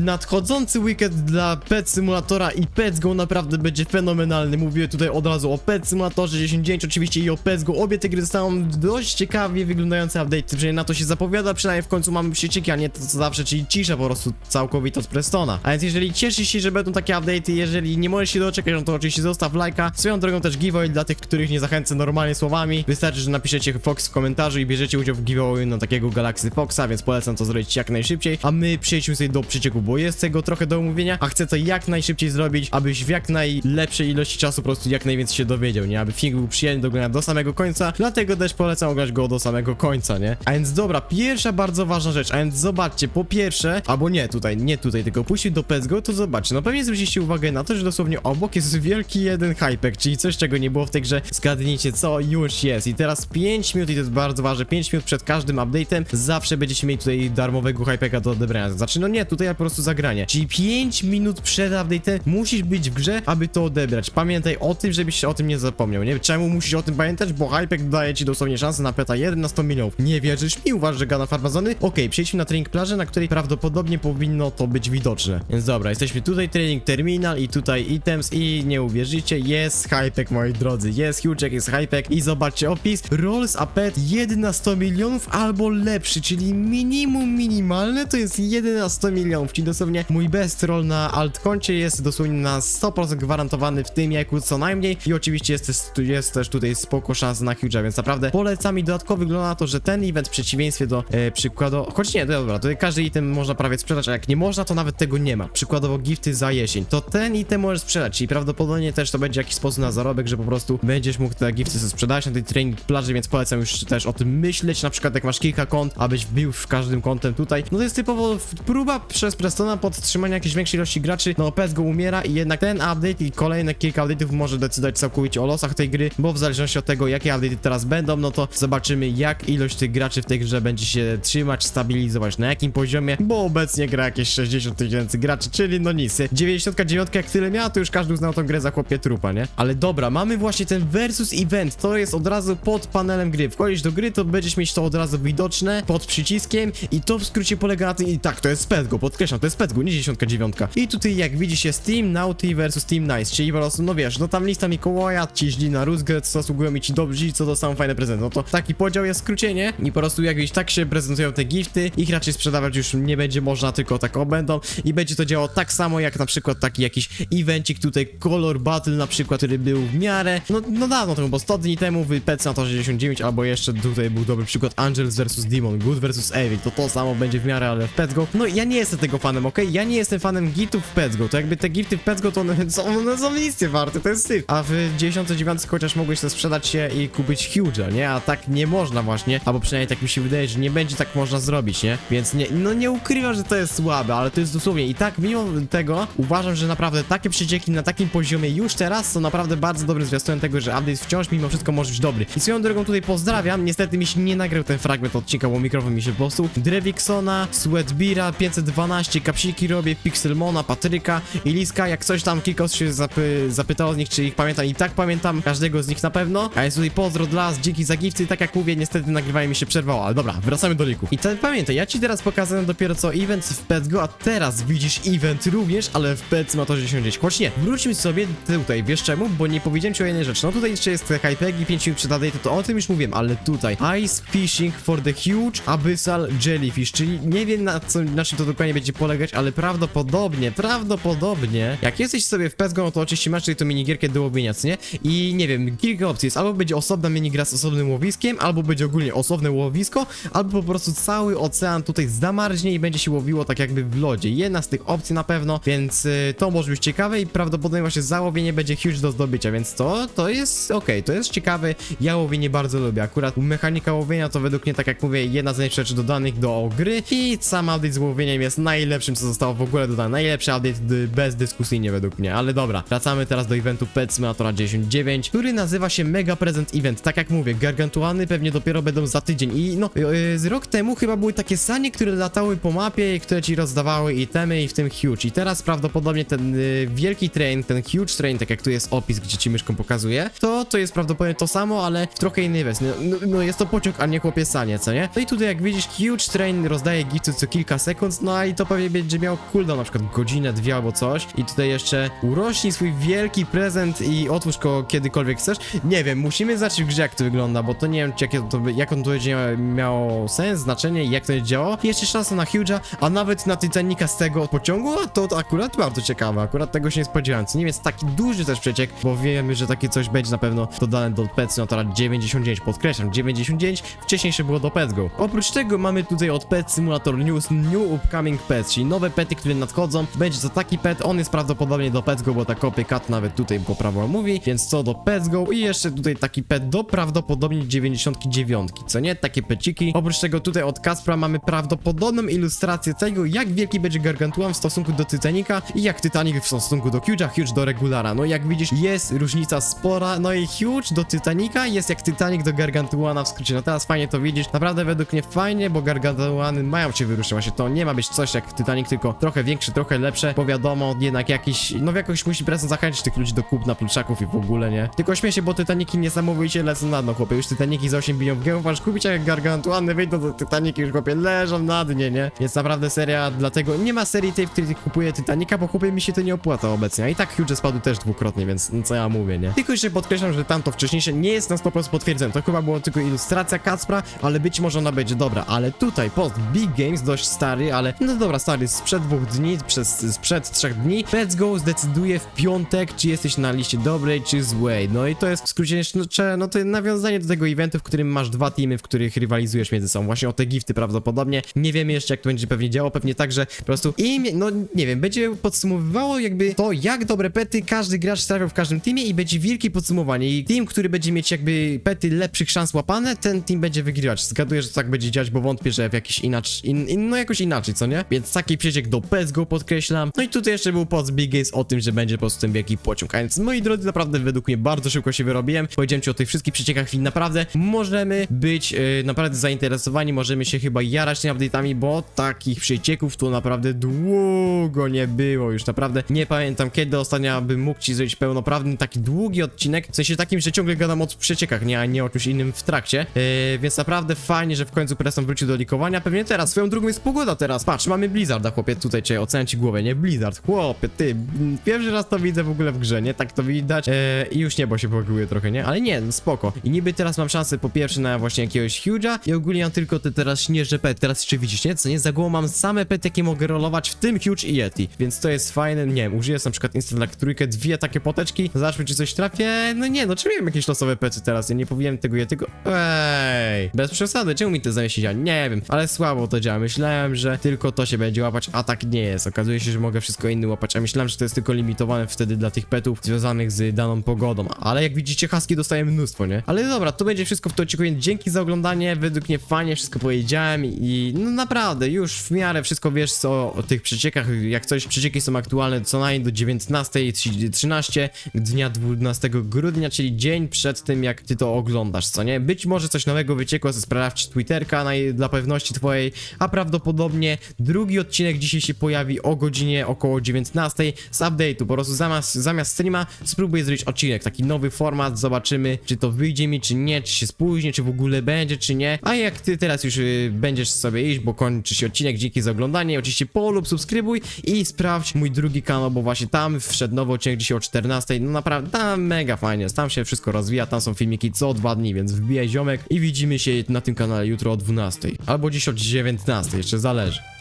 Nadchodzący weekend dla Pet Simulatora i Pets Go naprawdę będzie fenomenalny. Mówię tutaj od razu o Pet Simulatorze 10 oczywiście i o Pets Go. Obie te gry dostają dość ciekawie wyglądające update, przynajmniej na to się zapowiada, przynajmniej w końcu mamy przycieki, a nie to co zawsze, czyli cisza po prostu całkowita z Prestona. A więc jeżeli cieszysz się, że będą takie update'y, jeżeli nie możesz się doczekać, no to oczywiście zostaw lajka. Swoją drogą też giveaway dla tych, których nie zachęcę normalnie słowami. Wystarczy, że napiszecie Fox w komentarzu i bierzecie udział w giveaway na takiego Galaxy Foxa, więc polecam to zrobić jak najszybciej. A my przejdźmy sobie do przycieku, bo jest tego trochę do omówienia, a chcę to jak najszybciej zrobić, abyś w jak najlepszej ilości czasu po prostu jak najwięcej się dowiedział, nie? Aby film był przyjemny do oglądania do samego końca, dlatego też polecam oglądać go do samego końca, nie? A więc dobra, pierwsza bardzo ważna rzecz, a więc zobaczcie, po pierwsze, albo nie tutaj, nie tutaj, tylko pójście do Petsgo, to zobaczcie, no pewnie zwróciliście uwagę na to, że dosłownie obok jest wielki jeden hypek, czyli coś, czego nie było w tej grze, zgadnijcie co już jest. I teraz 5 minut, i to jest bardzo ważne, 5 minut przed każdym update'em, zawsze będziecie mieli tutaj darmowego hypeka do odebrania, znaczy no nie, tutaj po prostu zagranie, czyli 5 minut przed update'em musisz być w grze, aby to odebrać, pamiętaj o tym, żebyś o tym nie zapomniał, nie? Czemu musisz o tym pamiętać? Bo hypek daje ci dosłownie szansę na peta 1 na 100 milionów, nie wierzysz mi? Uważasz, że gana farmazony? Okej, przejdźmy na trening plaży, na której prawdopodobnie powinno to być widoczne, więc dobra, jesteśmy tutaj, training terminal i tutaj items i nie uwierzycie, jest hypek moi drodzy, jest huge, jest hypek i zobaczcie opis, rolls a pet 1 na 100 milionów albo lepszy, czyli minimum minimalne to jest 1 na 100 milionów, czyli dosłownie mój best roll na altkoncie jest dosłownie na 100% gwarantowany w tym jaku co najmniej i oczywiście jest, jest też tutaj spoko szans na huge, więc naprawdę polecam i dodatkowo wygląda na to, że ten event w przeciwieństwie do e, przykładu, choć nie, dobra, tutaj każdy item można prawie sprzedać, a jak nie można, to nawet tego nie ma. Przykładowo gifty za jesień, to ten item możesz sprzedać, czyli prawdopodobnie też to będzie jakiś sposób na zarobek, że po prostu będziesz mógł te gifty sobie sprzedać na tej training plaży, więc polecam już też o tym myśleć, na przykład jak masz kilka kont, abyś wbił w każdym kątem tutaj. No to jest typowo próba przez Prestona podtrzymania jakiejś większej ilości graczy, no PES go umiera i jednak ten update i kolejne kilka update'ów może decydować całkowicie o losach tej gry, bo w zależności od tego, jakie update'y teraz będą, no to zobaczymy jak ilość tych graczy w tej grze będzie się trzymać, stabilizować, na jakim poziomie, bo obecnie gra jakieś 60 tysięcy graczy, czyli no nic. 99 jak tyle miała, to już każdy uznał tą grę za chłopie trupa, nie? Ale dobra, mamy właśnie ten versus event, to jest od razu pod panelem gry. Wchodzisz do gry, to będziesz mieć to od razu widoczne pod przyciskiem i to w skrócie polega na tym, i tak, to jest Petgo, podkreślam, to jest Petgo, nie 99. I tutaj jak widzicie jest Team Naughty versus Team Nice, czyli po prostu, no wiesz, no tam lista Mikołaja, ci źli na rózgę, co zasługują i ci dobrzy, co dostaną fajne prezenty. No to taki podział jest w skrócie, nie? I po prostu jak widzisz, tak się prezentują te gifty, ich raczej sprzedawać już nie będzie można, tylko tak o będą i będzie to działało tak samo jak na przykład taki jakiś evencik tutaj, Color Battle na przykład, który był w miarę, no, no dawno temu, bo 100 dni temu w Pet Senatorze 69 albo jeszcze tutaj był dobry przykład Angels vs Demon, Good vs Evil, to to samo będzie w miarę, ale w Pets Go, no ja nie jestem tego fanem, okej? Ja nie jestem fanem gitów w Pets Go, to jakby te gifty w Pets Go to one są, one są warte, to jest syf. A w 99 chociaż mogłeś to sprzedać się i kupić huge'a, nie? A tak nie można właśnie, albo przynajmniej tak mi się wydaje, że nie będzie tak można zrobić, nie? Więc nie, no nie ukrywam, że to jest słabe, ale to jest dosłownie i tak mimo tego uważam, że naprawdę takie przecieki na takim poziomie już teraz są naprawdę bardzo dobrym zwiastunem tego, że update wciąż mimo wszystko może być dobry. I swoją drogą tutaj pozdrawiam, niestety mi się nie nagrał ten fragment odcinka, bo mikrofon mi się popsuł. Drewiksona, Sweatbira, 512, Kapsiki robię, Pixelmona, Patryka i Liska, jak coś tam kilka osób się zapy zapytało z nich, czy ich pamiętam i tak pamiętam każdego z nich na pewno. A jest tutaj pozdro dla was, dzięki za gifty tak jak mówię, niestety nagrywanie mi się przerwało, ale dobra, wracamy do liku. I ten pamiętaj, ja ci teraz pokazałem dopiero co event w Petsgo, a teraz widzisz event również, ale w Pets ma to 10 Choć nie, wróćmy sobie tutaj, wiesz czemu? Bo nie powiedziałem ci o jednej rzeczy. No tutaj jeszcze jest hypeg i 5 minut przed update, to o tym już mówiłem, ale tutaj Ice Fishing for the Huge Abyssal Jellyfish, czyli nie wiem na, co, na czym to dokładnie będzie polegać, ale prawdopodobnie, prawdopodobnie, jak jesteś sobie w Petsgo, no to oczywiście masz tutaj tą minigierkę do łowienia, co nie? I nie wiem, kilka opcji jest, albo będzie osobna minigra z osobnym łowiskiem, albo będzie ogólnie osobne łowisko, albo po prostu cały ocean tutaj zamarznie i będzie się łowiło tak jakby w lodzie. Jedna z tych opcji na pewno, więc y, to może być ciekawe i prawdopodobnie właśnie załowienie będzie huge do zdobycia, więc to, to jest okej, to jest ciekawe. Ja łowienie bardzo lubię. Akurat mechanika łowienia to według mnie, tak jak mówię, jedna z najlepszych rzeczy dodanych do gry i sam update z łowieniem jest najlepszym, co zostało w ogóle dodane. Najlepszy update dy- bezdyskusyjnie według mnie, ale dobra. Wracamy teraz do eventu Pet Simulatora 99, który nazywa się Mega Present Event. Tak jak mówię, gargantuany pewnie dopiero będą za tydzień i no, yy, z rok temu chyba były takie sanie, które latały po mapie i które ci rozdawały itemy i w tym huge. I teraz prawdopodobnie ten yy, wielki train, ten huge train, tak jak tu jest opis, gdzie ci myszką pokazuje, to to jest prawdopodobnie to samo, ale w trochę innej wersji. No, no, no jest to pociąg, a nie chłopie sanie, co nie? No i tutaj jak widzisz, huge train rozdaje gifty co kilka sekund, no i to pewnie kolej będzie miał cooldown, na przykład godzinę, dwie albo coś. I tutaj jeszcze urośnij swój wielki prezent i otwórz go kiedykolwiek chcesz. Nie wiem, musimy zobaczyć w grze jak to wygląda, bo to nie wiem, to, jak on to będzie miało sens, znaczenie jak to będzie działało. I jeszcze szansa na Huge'a, a nawet na Titanica z tego pociągu, a to, to akurat bardzo ciekawe, akurat tego się nie spodziewałem. Co nie jest taki duży też przeciek, bo wiemy, że takie coś będzie na pewno dodane do Pet Simulatora 99, podkreślam, 99, wcześniejsze było do Pets Go. Oprócz tego mamy tutaj od Pet Simulator News New Upcoming Pets, czyli nowe pety, które nadchodzą. Będzie to taki pet, on jest prawdopodobnie do Pets Go, bo ta copycat nawet tutaj po prawo mówi, więc co do Pets Go i jeszcze tutaj taki pet do prawdopodobnie 99, co nie? Takie peciki. Oprócz tego tutaj od Kaspra mamy prawdopodobną ilustrację tego, jak wielki będzie Gargantuan w stosunku do Titanica i jak Titanic w stosunku do Huge'a, Huge do Regulara. No jak widzisz, jest różnica spora, no i Huge do Titanica jest jak Titanic do Gargantuana w skrócie. No teraz fajnie to widzisz, naprawdę według mnie fajnie, bo Gargantuany mają się wyruszyć, właśnie to nie ma być coś jak Titanic, tylko trochę większe, trochę lepsze, bo wiadomo, jednak jakiś, no jakoś musi prezent zachęcić tych ludzi do kupna pluczaków i w ogóle, nie? Tylko śmieję się, bo Titaniki niesamowicie lecą na dno, chłopie, już Titaniki za 8 bilionów gębów masz kupić, a jak Gargantuany wyjdą, to Titaniki już, chłopie, leżą na dnie, nie? Więc naprawdę seria, dlatego nie ma serii tej, w której kupuję Titanica, bo chłopie mi się to nie opłaca obecnie, a i tak Huge spadł też dwukrotnie, więc no co ja mówię, nie? Tylko jeszcze podkreślam, że tamto wcześniejsze nie jest na 100% potwierdzone, to chyba było tylko ilustracja Kacpra, ale być może ona będzie dobra, ale tutaj post Big Games, dość stary, ale no dobra, stary, sprzed dwóch dni, przez, sprzed trzech dni, Let's Go zdecyduje w piątek, czy jesteś na liście dobrej, czy złej, no i to jest w skrócie jeszcze, no to nawiązanie do tego eventu, w którym masz dwa teamy, w których rywalizujesz między sobą, właśnie o te gifty prawdopodobnie, nie wiemy jeszcze jak to będzie pewnie działo, pewnie tak, że po prostu imię, no nie wiem, będzie podsumowywało jakby to, jak dobre pety każdy gracz trafiał w każdym teamie i będzie wielkie podsumowanie. I team, który będzie mieć jakby pety lepszych szans łapane, ten team będzie wygrywać. Zgaduję, że tak będzie działać, bo wątpię, że w jakiś inaczej, in, in, no jakoś inaczej, co nie? Więc taki przeciek do PESGO podkreślam. No i tutaj jeszcze był post Big o tym, że będzie po prostu ten wielki pociąg. A więc moi drodzy, naprawdę według mnie bardzo szybko się wyrobiłem. Powiedziałem ci o tych wszystkich przeciekach i naprawdę możemy być e, naprawdę zainteresowani, możemy się chyba jarać tymi update'ami, bo takich przecieków to naprawdę długo nie było już. Naprawdę nie pamiętam kiedy ostatnio bym mógł ci zrobić pełnoprawny taki długi odcinek, w sensie takim, że ciągle gadam o przeciekach, nie, a nie o czymś innym w trakcie. E, więc naprawdę fajnie, że w końcu Preston wrócił do likowania. Pewnie teraz, swoją drugą jest pogoda teraz. Patrz, mamy Blizzarda, chłopie, tutaj, czy oceniam ci głowę, nie? Blizzard, chłopie, ty, pierwszy raz to widzę w ogóle w grze, nie? Tak to widać. E, I już niebo się pogłuje trochę, nie? Ale nie, no spoko. I niby teraz mam szansę po pierwsze na właśnie jakiegoś Huge'a i ogólnie mam tylko te teraz śnieżne pety. Teraz jeszcze widzisz, nie? Co nie? Za głową mam same pety, jakie mogę rolować, w tym Huge i Yeti. Więc to jest fajne, nie wiem, użyję na przykład Instant trójkę, dwie takie poteczki, zobaczmy czy coś trafię. No nie, no czy miałem jakieś losowe pety teraz? Ja nie powinienem tego Yetiego... Ej, bez przesady, czemu mi to zamieścić? Ja nie wiem, ale słabo to działa. Myślałem, że tylko to się będzie łapać, a tak nie jest. Okazuje się, że mogę wszystko inne łapać, a myślałem, że to jest tylko limitowane wtedy dla tych petów związanych z daną pogodą. Ale jak widzicie, haski dostaję mnóstwo, nie? Ale dobra, to będzie wszystko w to odcinku, więc dzięki za oglądanie. Według mnie fajnie wszystko powiedziałem i no naprawdę, już w miarę wszystko wiesz co o tych przeciekach. Jak coś, przecieki są aktualne co najmniej do 19.13 dnia 12 grudnia, czyli dzień przed tym, jak ty to oglądasz, co nie? Być może coś nowego wyciekło, sprawdź Twitterka na, dla pewności twojej, a prawdopodobnie drugi odcinek dzisiaj się pojawi o godzinie około 19 z update'u. Po prostu zamiast, zamiast streama spróbuję zrobić odcinek, taki nowy format, zobaczymy, czy to wyjdzie mi, czy nie, czy się spóźni, czy w ogóle będzie, czy nie. A jak ty teraz już y, będziesz sobie iść, bo kończy się odcinek, dzięki za oglądanie, oczywiście polub, subskrybuj i sprawdź mój drugi kanał, bo właśnie tam wszedł nowy odcinek dzisiaj o 14, no naprawdę, tam mega fajnie, tam się wszystko rozwija, tam są filmiki co dwa dni, więc wbijaj ziomek i widzimy się na tym kanale jutro o 12, albo dziś o 19, jeszcze zależy.